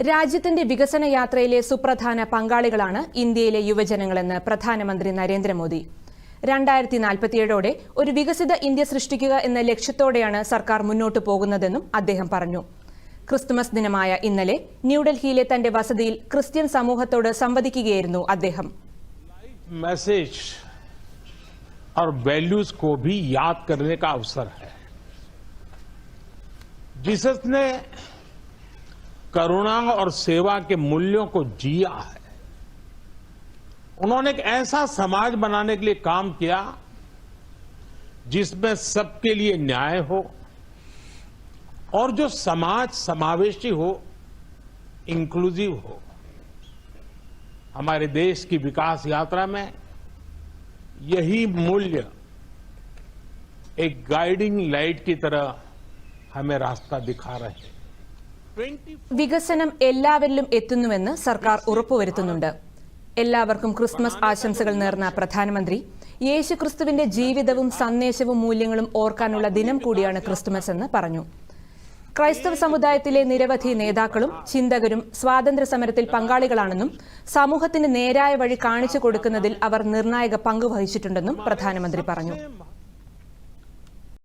രാജ്യത്തിന്റെ വികസന യാത്രയിലെ സുപ്രധാന പങ്കാളികളാണ് ഇന്ത്യയിലെ യുവജനങ്ങളെന്ന് പ്രധാനമന്ത്രി നരേന്ദ്രമോദി രണ്ടായിരത്തി നാൽപ്പത്തിയേഴോടെ ഒരു വികസിത ഇന്ത്യ സൃഷ്ടിക്കുക എന്ന ലക്ഷ്യത്തോടെയാണ് സർക്കാർ മുന്നോട്ടു പോകുന്നതെന്നും അദ്ദേഹം പറഞ്ഞു ക്രിസ്തുമസ് ദിനമായ ഇന്നലെ ന്യൂഡൽഹിയിലെ തന്റെ വസതിയിൽ ക്രിസ്ത്യൻ സമൂഹത്തോട് സംവദിക്കുകയായിരുന്നു അദ്ദേഹം मैसेज और वैल्यूज को भी याद करने का अवसर है जीसस ने करुणा और सेवा के मूल्यों को जिया है। उन्होंने एक ऐसा समाज बनाने के लिए काम किया जिसमें सबके लिए न्याय हो और जो समाज समावेशी हो इंक्लूसिव हो। हमारे देश की विकास यात्रा में यही मूल्य एक गाइडिंग लाइट की तरह हमें रास्ता दिखा रहे हैं। 20 വികസനം എല്ലാവരിലും എത്തുന്നുവെന്ന് സർക്കാർ ഉറപ്പുവരുത്തുന്നുണ്ട്. എല്ലാവർക്കും ക്രിസ്മസ് ആശംസകൾ നേർന്ന പ്രധാനമന്ത്രി യേശുക്രിസ്തുവിന്റെ ജീവിതവും സന്ദേശവും മൂല്യങ്ങളും ഓർക്കാനുള്ള ദിനം കൂടിയാണ് ക്രിസ്തുമസ് എന്ന് പറഞ്ഞു. ക്രൈസ്തവ സമുദായത്തിലെ നിരവധി നേതാക്കളും ചിന്തകരും സ്വാതന്ത്ര്യ സമരത്തിൽ പങ്കാളികളാണെന്നും സമൂഹത്തിന് നേരായ വഴി കാണിച്ചു കൊടുക്കുന്നതിൽ അവർ നിർണായക പങ്ക് വഹിച്ചിട്ടുണ്ടെന്നും പ്രധാനമന്ത്രി പറഞ്ഞു.